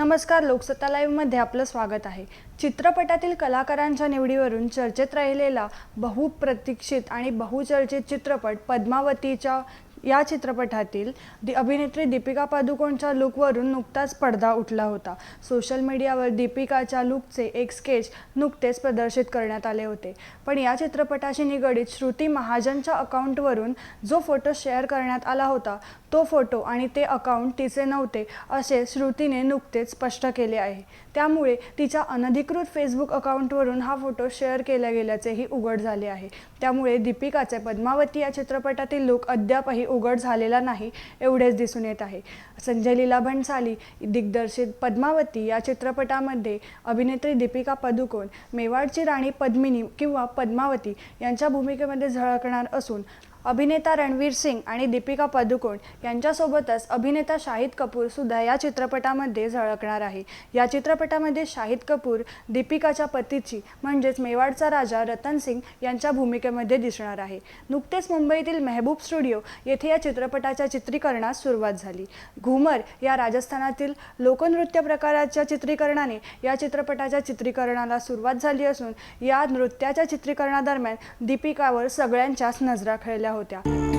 नमस्कार लोकसत्ता लाईव्हमध्ये आपलं स्वागत आहे. चित्रपटातील कलाकारांच्या निवडीवरून चर्चेत राहिलेला बहुप्रतीक्षित आणि बहुचर्चित चित्रपट पद्मावतीच्या या चित्रपटातील दि अभिनेत्री दीपिका पादुकोणच्या लुकवरून नुकताच पडदा उठला होता. सोशल मीडियावर दीपिकाच्या लुकचे एक स्केच नुकतेच प्रदर्शित करण्यात आले होते. पण या चित्रपटाशी निगडीत श्रुती महाजनच्या अकाउंटवरून जो फोटो शेअर करण्यात आला होता तो फोटो आणि ते अकाउंट तिचे नव्हते असे श्रुतीने नुकतेच स्पष्ट केले आहे. त्यामुळे तिच्या अनधिकृत फेसबुक अकाउंटवरून हा फोटो शेअर केला गेल्याचेही उघड झाले आहे. त्यामुळे दीपिकाचे पद्मावती या चित्रपटातील लुक अद्यापही उघड झालेला नाही एवढेच दिसून येत आहे. संजय लीला भंसाली दिग्दर्शित पद्मावती या चित्रपटामध्ये अभिनेत्री दीपिका पदुकोण मेवाडची राणी पद्मिनी किंवा पद्मावती यांच्या भूमिकेमध्ये झळकणार असून अभिनेता रणवीर सिंग आणि दीपिका पदुकोण यांच्यासोबतच अभिनेता शाहिद कपूर सुद्धा या चित्रपटामध्ये झळकणार आहे. या चित्रपटामध्ये शाहिद कपूर दीपिकाच्या पतीची म्हणजेच मेवाडचा राजा रतन सिंग यांच्या भूमिकेमध्ये दिसणार आहे. नुकतेच मुंबईतील मेहबूब स्टुडिओ येथे या चित्रपटाच्या चित्रीकरणास सुरुवात झाली. घुमर या राजस्थानातील लोकनृत्य प्रकाराच्या चित्रीकरणाने या चित्रपटाच्या चित्रीकरणाला सुरुवात झाली असून या नृत्याच्या चित्रीकरणादरम्यान दीपिकावर सगळ्यांच्याच नजरा खेळल्या होत्या.